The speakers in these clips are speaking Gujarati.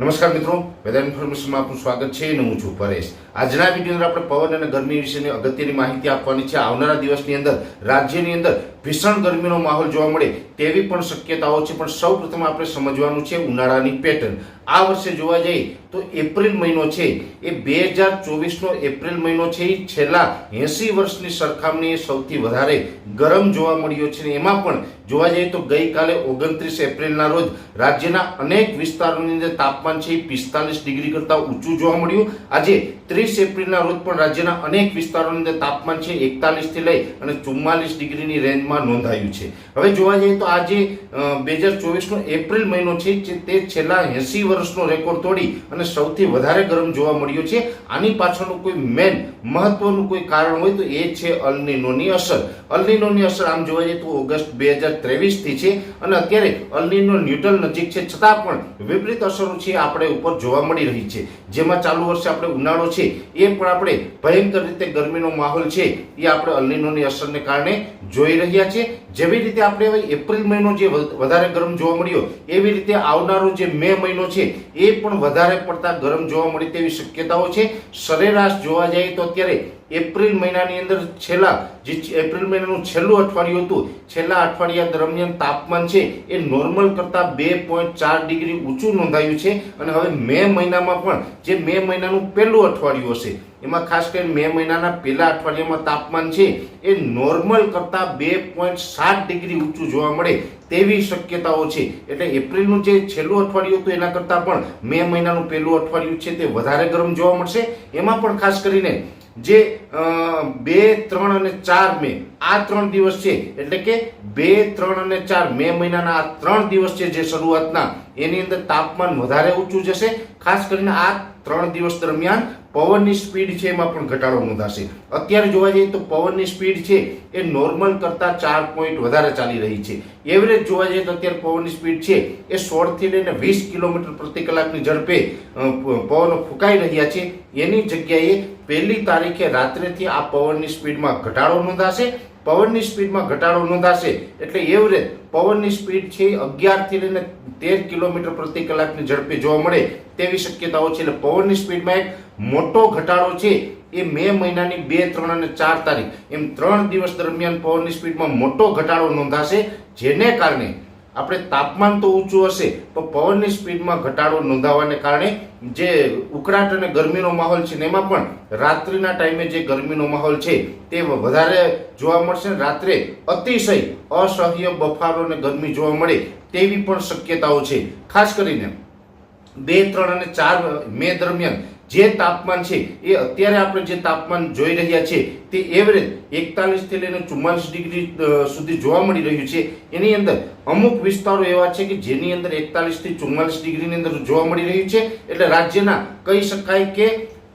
નમસ્કાર મિત્રો, વેધર ઇન્ફોર્મેશનમાં આપનું સ્વાગત છે અને હું છું પરેશ. આજના વીડિયો અંદર આપણે પવન અને ગરમી વિશેની અગત્યની માહિતી આપવાની છે. આવનારા દિવસની અંદર રાજ્યની અંદર ભીષણ ગરમીનો માહોલ જોવા મળે તેવી પણ શક્યતાઓ છે. પણ સૌ પ્રથમ આપણે સમજવાનું છે ઉનાળાની પેટર્ન આ વર્ષે જોવા જઈએ તો એપ્રિલ મહિનો છે. એ બે હજાર ચોવીસનો એપ્રિલ મહિનો છે. એ છેલ્લા એંસી વર્ષની સરખામણીએ સૌથી વધારે ગરમ જોવા મળ્યો છે. ને એમાં પણ જોવા જઈએ તો ગઈકાલે ઓગણત્રીસ એપ્રિલના રોજ રાજ્યના અનેક વિસ્તારોની અંદર તાપમાન છે. એ પિસ્તાલીસ ડિગ્રી કરતાં ઊંચું જોવા મળ્યું. આજે ત્રીસ એપ્રિલના રોજ પણ રાજ્યના અનેક વિસ્તારોની અંદર તાપમાન છે, એકતાલીસથી લઈ અને ચુમ્માલીસ ડિગ્રીની રેન્જમાં નોંધાયું છે. હવે જોવા જઈએ તો આજે બે હજાર ચોવીસનો એપ્રિલ મહિનો છે જે તે છેલ્લા એંસી વર્ષનો રેકોર્ડ તોડી અને સૌથી વધારે ગરમ જોવા મળ્યો છે. આની પાછળનું કોઈ મેન, મહત્વનું કોઈ કારણ હોય તો એ છે અલનીનોની અસર. અલનીનોની અસર આમ જોવા જઈએ તો ઓગસ્ટ બે હજાર ત્રેવીસથી છે અને અત્યારે અલનીનો ન્યુટ્રલ નજીક છે. છતાં પણ વિપરીત અસરો છે આપણે ઉપર જોવા મળી રહી છે. જેમાં ચાલુ વર્ષે આપણે ઉનાળો છે એ પણ આપણે ભયંકર રીતે ગરમીનો માહોલ છે એ આપણે અલ્લીનોની અસરને કારણે જોઈ રહ્યા છે. જેવી રીતે આપણે હવે એપ્રિલ મહિનો જે વધારે ગરમ જોવા મળ્યો, એવી રીતે આવનારો જે મે મહિનો છે, એ પણ વધારે પડતા ગરમ જોવા મળે તેવી શક્યતાઓ છે. સરેરાશ જોવા જઈએ તો અત્યારે એપ્રિલ મહિનાની અંદર છેલ્લા જે એપ્રિલ મહિનાનું છેલ્લું અઠવાડિયું હતું, છેલ્લા અઠવાડિયા દરમિયાન તાપમાન છે એ નોર્મલ કરતાં બે પોઈન્ટ ચાર ડિગ્રી ઊંચું નોંધાયું છે અને હવે મે મહિનામાં પણ જે મે મહિનાનું પહેલું અઠવાડિયું હશે, એમાં ખાસ કરીને મે મહિનાના પહેલા અઠવાડિયામાં તાપમાન છે એ નોર્મલ કરતાં બે પોઈન્ટ સાત ડિગ્રી ઊંચું જોવા મળે તેવી શક્યતાઓ છે. એટલે એપ્રિલનું જે છેલ્લું અઠવાડિયું હતું, એના કરતાં પણ મે મહિનાનું પહેલું અઠવાડિયું છે તે વધારે ગરમ જોવા મળશે. એમાં પણ ખાસ કરીને જે બે, ત્રણ અને ચાર મે. આ ત્રણ દિવસ છે, એટલે કે બે, ત્રણ અને ચાર મે મહિનાના આ ત્રણ દિવસ છે જે શરૂઆતના, એની અંદર તાપમાન વધારે ઊંચું જશે. ખાસ કરીને આ ત્રણ દિવસ દરમિયાન પવનની સ્પીડ છે એમાં પણ ઘટાડો નોંધાશે. અત્યારે જોવા જઈએ તો પવનની સ્પીડ છે એ નોર્મલ કરતાં ચાર પોઈન્ટ વધારે ચાલી રહી છે. એવરેજ જોવા જઈએ તો અત્યારે પવનની સ્પીડ છે એ સોળથી લઈને વીસ કિલોમીટર પ્રતિ કલાકની ઝડપે પવનો ફૂંકાઈ રહ્યા છે. એની જગ્યાએ પહેલી તારીખે રાત્રેથી આ પવનની સ્પીડમાં ઘટાડો નોંધાશે પવનની સ્પીડમાં ઘટાડો નોંધાશે એટલે એવરેજ પવનની સ્પીડ છે અગિયારથી લઈને તેર કિલોમીટર પ્રતિ કલાકની ઝડપે જોવા મળે તેવી શક્યતાઓ છે. એટલે પવનની સ્પીડમાં એક મોટો ઘટાડો છે એ મે મહિનાની બે, ત્રણ અને ચાર તારીખ. એમ ત્રણ દિવસ દરમિયાન પવનની સ્પીડમાં મોટો ઘટાડો નોંધાશે, જેને કારણે આપણે તાપમાન તો ઊંચું હશે, પણ પવનની સ્પીડમાં ઘટાડો નોંધાવાને કારણે જે ઉકળાટ અને ગરમીનો માહોલ છે ને એમાં પણ રાત્રિના ટાઈમે જે ગરમીનો માહોલ છે, તે વધારે જોવા મળશે. રાત્રે અતિશય અસહ્ય બફારો અને ગરમી જોવા મળે તેવી પણ શક્યતાઓ છે. ખાસ કરીને બે, ત્રણ અને ચાર મે દરમિયાન જે તાપમાન છે, એ અત્યારે આપણે જે તાપમાન જોઈ રહ્યા છે, તે એવરેજ એકતાલીસથી લઈને ચુમ્માલીસ ડિગ્રી સુધી જોવા મળી રહ્યું છે. એની અંદર અમુક વિસ્તારો એવા છે કે જેની અંદર એકતાલીસથી ચુમ્માલીસ ડિગ્રીની અંદર જોવા મળી રહ્યું છે. એટલે રાજ્યના કહી શકાય કે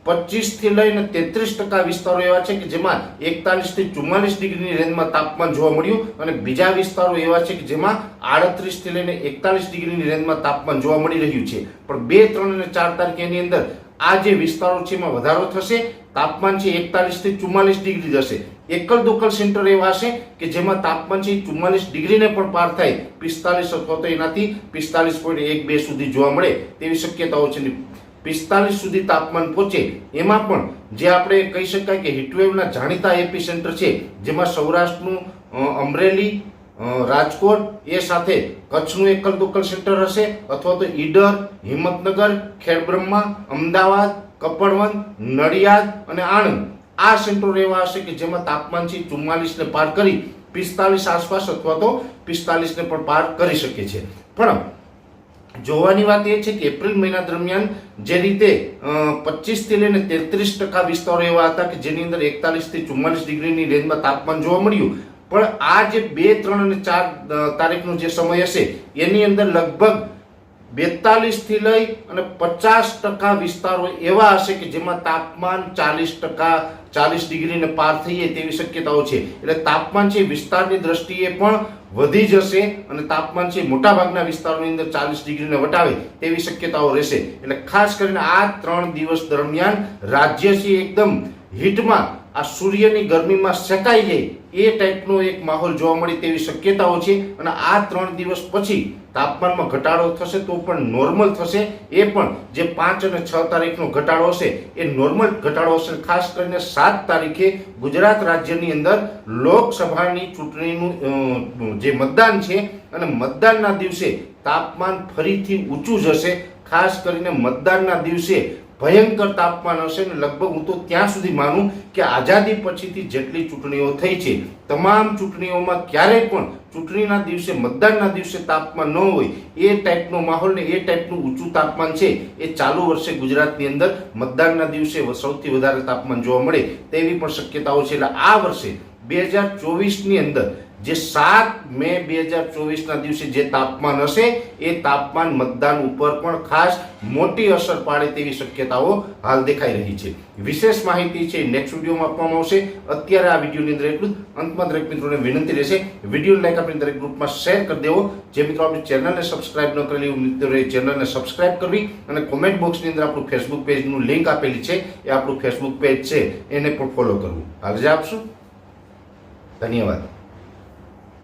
પચીસથી લઈને તેત્રીસ ટકા વિસ્તારો એવા છે કે જેમાં એકતાલીસથી ચુમ્માલીસ ડિગ્રીની રેન્જમાં તાપમાન જોવા મળ્યું અને બીજા વિસ્તારો એવા છે કે જેમાં આડત્રીસથી લઈને એકતાલીસ ડિગ્રીની રેન્જમાં તાપમાન જોવા મળી રહ્યું છે. પણ બે, ત્રણ અને ચાર તારીખ એની અંદર આ જે વિસ્તારો છે એમાં વધારો થશે, તાપમાન છે એકતાલીસથી ચુમ્માલીસ ડિગ્રી જશે. એકલ દોકલ સેન્ટર એવા હશે કે જેમાં તાપમાન છે ચુમ્માલીસ ડિગ્રીને પણ પાર થાય. પિસ્તાલીસ અથવા તો એનાથી પિસ્તાલીસ પોઈન્ટ એક બે સુધી જોવા મળે તેવી શક્યતાઓ છે. પિસ્તાલીસ સુધી તાપમાન પહોંચે એમાં પણ જે આપણે કહી શકાય કે હીટવેવના જાણીતા એપી સેન્ટર છે, જેમાં સૌરાષ્ટ્રનું અમરેલી રાજકોટ એ સાથે કચ્છનું એકલ દોકલ સેન્ટર હશે અથવા તો ઈડર, હિંમતનગર, ખેડબ્રહ્મા, અમદાવાદ, કપડવંત, નડિયાદ અને આણંદ. આ સેન્ટરો એવા હશે કે જેમાં તાપમાન છે ચુમ્માલીસને પાર કરી પિસ્તાલીસ આસપાસ અથવા તો પિસ્તાલીસને પણ પાર કરી શકે છે. પણ જોવાની વાત એ છે કે એપ્રિલ મહિના દરમિયાન જે રીતે પચીસથી લઈને તેત્રીસ ટકા વિસ્તારો એવા હતા કે જેની અંદર એકતાલીસથી ચુમ્માલીસ ડિગ્રીની રેન્જમાં તાપમાન જોવા મળ્યું પણ આ જે બે, ત્રણ અને ચાર તારીખનો જે સમય હશે, એની અંદર લગભગ બેતાલીસથી લઈ અને પચાસ ટકા વિસ્તારો એવા હશે કે જેમાં તાપમાન ચાલીસ ટકા, ચાલીસ ડિગ્રીને પાર થઈ જાય તેવી શક્યતાઓ છે. એટલે તાપમાન છે વિસ્તારની દ્રષ્ટિએ પણ વધી જશે અને તાપમાન છે મોટાભાગના વિસ્તારોની અંદર ચાલીસ ડિગ્રીને વટાવે તેવી શક્યતાઓ રહેશે. એટલે ખાસ કરીને આ ત્રણ દિવસ દરમિયાન રાજ્ય છે એકદમ હીટમાં આ સૂર્યની ગરમીમાં શેકાઈ જાય એ ટાઈપનો એક માહોલ જોવા મળે તેવી શક્યતાઓ છે અને આ ત્રણ દિવસ પછી તાપમાનમાં ઘટાડો થશે તો પણ નોર્મલ થશે. એ પણ જે પાંચ અને છ તારીખનો ઘટાડો હશે, એ નોર્મલ ઘટાડો હશે ખાસ કરીને સાત તારીખે ગુજરાત રાજ્યની અંદર લોકસભાની ચૂંટણીનું જે મતદાન છે અને મતદાનના દિવસે તાપમાન ફરીથી ઊંચું જશે ખાસ કરીને મતદાનના દિવસે ભયંકર તાપમાન હશે ને લગભગ હું તો ત્યાં સુધી માનું કે આઝાદી પછીથી જેટલી ચૂંટણીઓ થઈ છે, તમામ ચૂંટણીઓમાં ક્યારેય પણ ચૂંટણીના દિવસે, મતદાનના દિવસે તાપમાન ન હોય, એ ટાઈપનો માહોલ ને એ ટાઈપનું ઊંચું તાપમાન છે, એ ચાલુ વર્ષે ગુજરાતની અંદર મતદાનના દિવસે સૌથી વધારે તાપમાન જોવા મળે તેવી પણ શક્યતાઓ છે. એટલે આ વર્ષે બે હજાર ચોવીસની અંદર જે સાત મે બે હજાર ચોવીસના દિવસે જે તાપમાન હશે, એ તાપમાન મતદાન ઉપર પણ ખાસ મોટી અસર પાડે તેવી શક્યતાઓ હાલ દેખાઈ રહી છે. વિશેષ માહિતી છે નેક્સ્ટ વિડીયોમાં આપવામાં આવશે. અત્યારે આ વિડીયોની અંદર એટલું અંતમાં દરેક મિત્રોને વિનંતી રહેશે વીડિયો લાઈક આપણી દરેક ગ્રુપમાં શેર કરી દેવો. જે મિત્રો આપણી ચેનલને સબસ્ક્રાઇબ ન કરેલી મિત્રોએ ચેનલને સબસ્ક્રાઇબ કરવી અને કોમેન્ટ બોક્સની અંદર આપણું ફેસબુક પેજનું લિંક આપેલી છે, એ આપણું ફેસબુક પેજ છે, એને પણ ફોલો કરવું. હાલ જે આપશું. ધન્યવાદ.